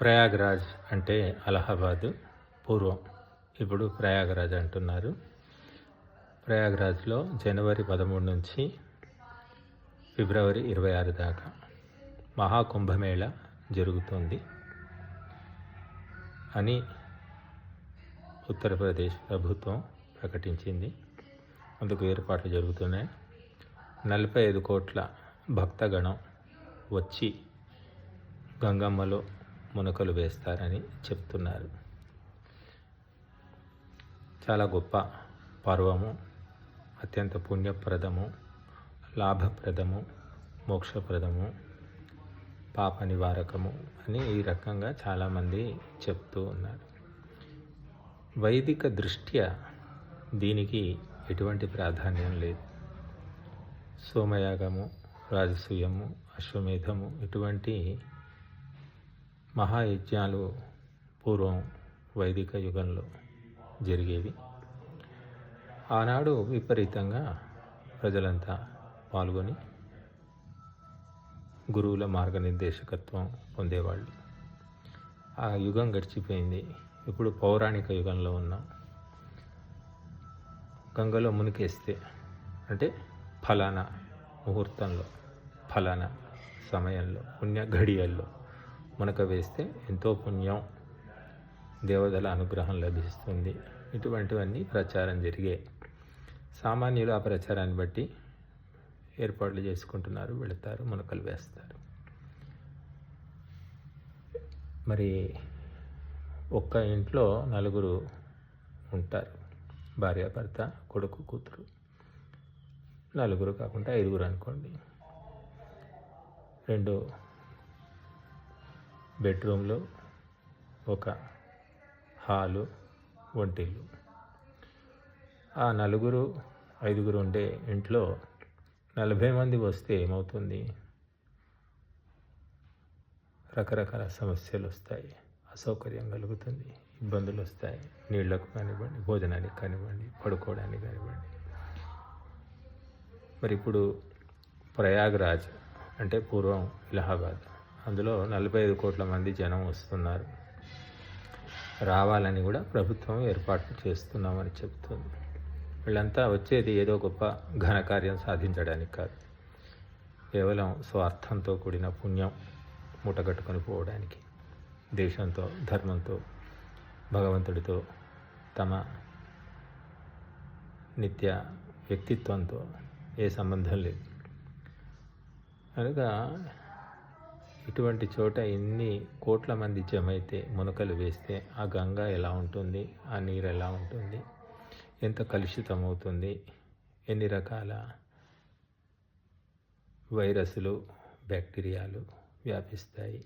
ప్రయాగ్రాజ్ అంటే అలహాబాదు పూర్వం. ఇప్పుడు ప్రయాగ్రాజ్ అంటున్నారు. ప్రయాగ్రాజ్లో జనవరి పదమూడు నుంచి ఫిబ్రవరి ఇరవై ఆరు దాకా మహాకుంభమేళ జరుగుతుంది అని ఉత్తరప్రదేశ్ ప్రభుత్వం ప్రకటించింది. అందుకు ఏర్పాట్లు జరుగుతున్నాయి. నలభై ఐదు కోట్ల భక్తగణం వచ్చి గంగమ్మలో మునకలు వేస్తారని చెప్తున్నారు. చాలా గొప్ప పర్వము అత్యంత పుణ్యప్రదము లాభప్రదము మోక్షప్రదము పాప నివారకము అని ఈ రకంగా చాలామంది చెప్తూ ఉన్నారు. వైదిక దృష్ట్యా దీనికి ఎటువంటి ప్రాధాన్యం లేదు. సోమయాగము రాజసూయము అశ్వమేధము ఇటువంటి మహాయజ్ఞాలు పూర్వం వైదిక యుగంలో జరిగేవి. ఆనాడు విపరీతంగా ప్రజలంతా పాల్గొని గురువుల మార్గనిర్దేశకత్వం పొందేవాళ్ళు. ఆ యుగం గడిచిపోయింది. ఇప్పుడు పౌరాణిక యుగంలో ఉన్నాం. గంగలో మునికేస్తే అంటే ఫలానా ముహూర్తంలో ఫలానా సమయంలో పుణ్య ఘడియల్లో మునక వేస్తే ఎంతో పుణ్యం దేవతల అనుగ్రహం లభిస్తుంది. ఇటువంటివన్నీ ప్రచారం జరిగే సామాన్యులు ఆ ప్రచారాన్ని బట్టి ఏర్పాట్లు చేసుకుంటున్నారు వెళతారు మునకలు వేస్తారు. మరి ఒక్క ఇంట్లో నలుగురు ఉంటారు. భార్యాభర్త కొడుకు కూతురు. నలుగురు కాకుండా ఐదుగురు అనుకోండి. రెండు బెడ్రూమ్లో ఒక హాలు వంటిల్లు ఆ నలుగురు ఐదుగురు ఉండే ఇంట్లో నలభై మంది వస్తే ఏమవుతుంది? రకరకాల సమస్యలు వస్తాయి అసౌకర్యం కలుగుతుంది ఇబ్బందులు వస్తాయి నీళ్ళకు కానివ్వండి భోజనానికి కానివ్వండి పడుకోవడానికి కానివ్వండి. మరి ఇప్పుడు ప్రయాగ్రాజ్ అంటే పూర్వం ఇలహాబాద్. అందులో నలభై ఐదు కోట్ల మంది జనం వస్తున్నారు. రావాలని కూడా ప్రభుత్వం ఏర్పాట్లు చేస్తున్నామని చెబుతుంది. వీళ్ళంతా వచ్చేది ఏదో గొప్ప ఘనకార్యం సాధించడానికి కాదు. కేవలం స్వార్థంతో కూడిన పుణ్యం మూటగట్టుకొని పోవడానికి దేశంతో ధర్మంతో భగవంతుడితో తమ నిత్య వ్యక్తిత్వంతో ఏ సంబంధం లేదు. కనుక ఇటువంటి చోట ఎన్ని కోట్ల మంది జమైతే మునకలు వేస్తే ఆ గంగ ఎలా ఉంటుంది ఆ నీరు ఎలా ఉంటుంది ఎంత కలుషితం అవుతుంది ఎన్ని రకాల వైరస్లు బ్యాక్టీరియాలు వ్యాపిస్తాయి.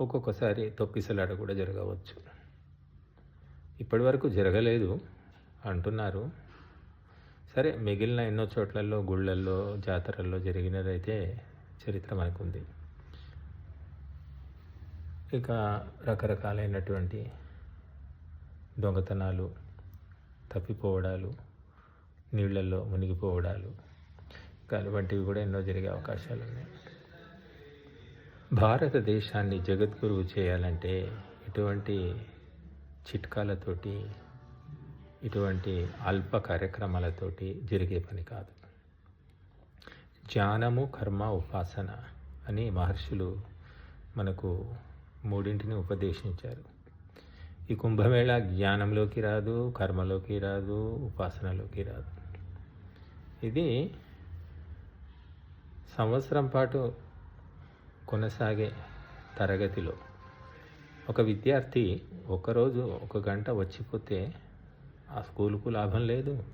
ఒక్కొక్కసారి తొక్కిసలాట కూడా జరగవచ్చు. ఇప్పటి వరకు జరగలేదు అంటున్నారు. సరే మిగిలిన ఎన్నో చోట్లలో గుళ్ళల్లో జాతరల్లో జరిగినదైతే చరిత్ర మనకుంది. ఇక రకరకాలైనటువంటి దొంగతనాలు తప్పిపోవడాలు నీళ్ళల్లో మునిగిపోవడాలు వంటివి కూడా ఎన్నో జరిగే అవకాశాలు ఉన్నాయి భారతదేశాన్ని జగద్గురువు చేయాలంటే ఇటువంటి చిట్కాలతోటి ఇటువంటి అల్ప కార్యక్రమాలతోటి జరిగే పని కాదు. ధ్యానము కర్మ ఉపాసన అని మహర్షులు మనకు మూడింటిని ఉపదేశించారు. ఈ కుంభమేళ జ్ఞానంలోకి రాదు కర్మలోకి రాదు ఉపాసనలోకి రాదు. ఇది సంవత్సరం పాటు కొనసాగే తరగతిలో ఒక విద్యార్థి ఒకరోజు ఒక గంట వచ్చిపోతే ఆ స్కూలుకు లాభం లేదు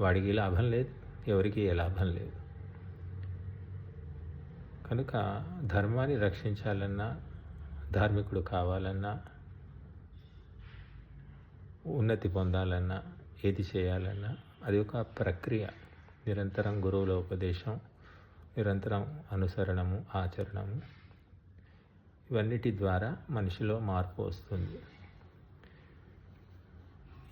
వాడికి లాభం లేదు ఎవరికి ఏ లాభం లేదు. కనుక ధర్మాన్ని రక్షించాలన్నా ధార్మికుడు కావాలన్నా ఉన్నతి పొందాలన్నా ఏది చేయాలన్నా అది ఒక ప్రక్రియ. నిరంతరం గురువుల ఉపదేశం నిరంతరం అనుసరణము ఆచరణము ఇవన్నిటి ద్వారా మనిషిలో మార్పు వస్తుంది.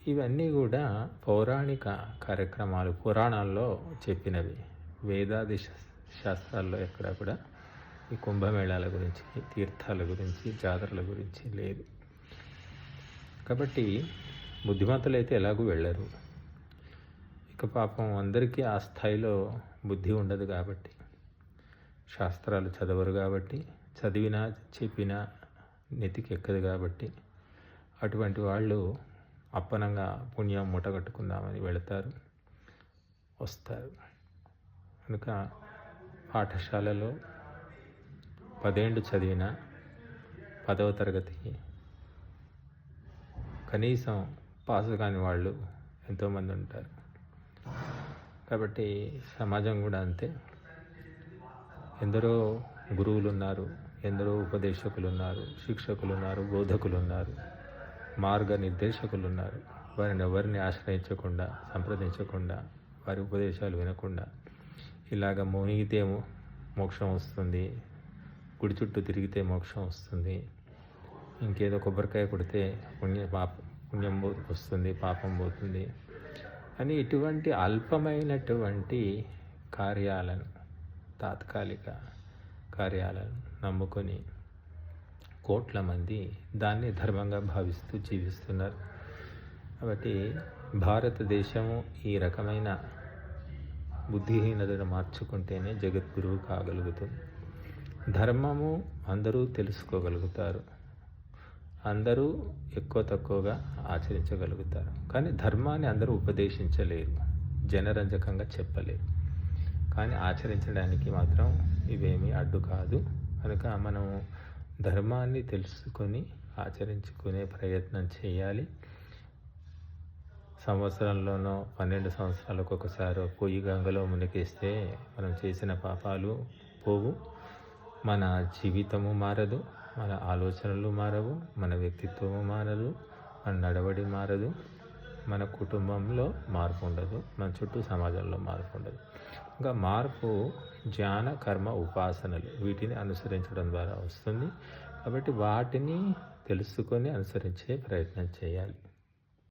ఇవన్నీ కూడా పౌరాణిక కార్యక్రమాలు పురాణాల్లో చెప్పినవి. వేదాది శాస్త్రాల్లో ఎక్కడ కూడా ఈ కుంభమేళాల గురించి తీర్థాల గురించి జాతరల గురించి లేదు. కాబట్టి బుద్ధిమంతులైతే ఎలాగూ వెళ్ళరు. ఇక పాపం అందరికీ ఆ స్థాయిలో బుద్ధి ఉండదు కాబట్టి శాస్త్రాలు చదవరు కాబట్టి చదివినా చెప్పినా నెతికి ఎక్కదు కాబట్టి అటువంటి వాళ్ళు అప్పనంగా పుణ్యం మూటగట్టుకుందామని వెళతారు వస్తారు. కనుక పాఠశాలలో పదేండు చదివిన పదవ తరగతి కనీసం పాస్ కాని వాళ్ళు ఎంతోమంది ఉంటారు. కాబట్టి సమాజం కూడా అంతే. ఎందరో గురువులు ఉన్నారు ఎందరో ఉపదేశకులు ఉన్నారు శిక్షకులు ఉన్నారు బోధకులు ఉన్నారు మార్గ నిర్దేశకులు ఉన్నారు వారిని ఎవరిని ఆశ్రయించకుండా సంప్రదించకుండా వారి ఉపదేశాలు వినకుండా ఇలాగ మునిగితే మోక్షం వస్తుంది గుడి చుట్టూ తిరిగితే మోక్షం వస్తుంది. ఇంకేదో కొబ్బరికాయ కొడితే పుణ్య పాప పుణ్యం వస్తుంది పాపం పోతుంది. అని ఇటువంటి అల్పమైనటువంటి కార్యాలను తాత్కాలిక కార్యాలను నమ్ముకొని కోట్ల మంది దాన్ని ధర్మంగా భావిస్తూ జీవిస్తున్నారు. కాబట్టి భారతదేశము ఈ రకమైన బుద్ధిహీనతను మార్చుకుంటేనే జగద్గురువు కాగలుగుతుంది. ధర్మము అందరూ తెలుసుకోగలుగుతారు. అందరూ ఎక్కువ తక్కువగా ఆచరించగలుగుతారు. కానీ ధర్మాన్ని అందరూ ఉపదేశించలేరు. జనరంజకంగా చెప్పలేరు. కానీ ఆచరించడానికి మాత్రం ఇవేమీ అడ్డు కాదు. కనుక మనము ధర్మాన్ని తెలుసుకొని ఆచరించుకునే ప్రయత్నం చేయాలి. సంవత్సరంలోనో పన్నెండు సంవత్సరాలకు ఒకసారి పొయ్యి గంగలో మునికేస్తే మనం చేసిన పాపాలు పోవు. మన జీవితము మారదు మన ఆలోచనలు మారవు మన వ్యక్తిత్వము మారదు మన నడవడి మారదు మన కుటుంబంలో మార్పు ఉండదు మన చుట్టూ సమాజంలో మార్పు ఉండదు. ఇంకా మార్పు జ్ఞాన కర్మ ఉపాసనలు వీటిని అనుసరించడం ద్వారా వస్తుంది. కాబట్టి వాటిని తెలుసుకొని అనుసరించే ప్రయత్నం చేయాలి.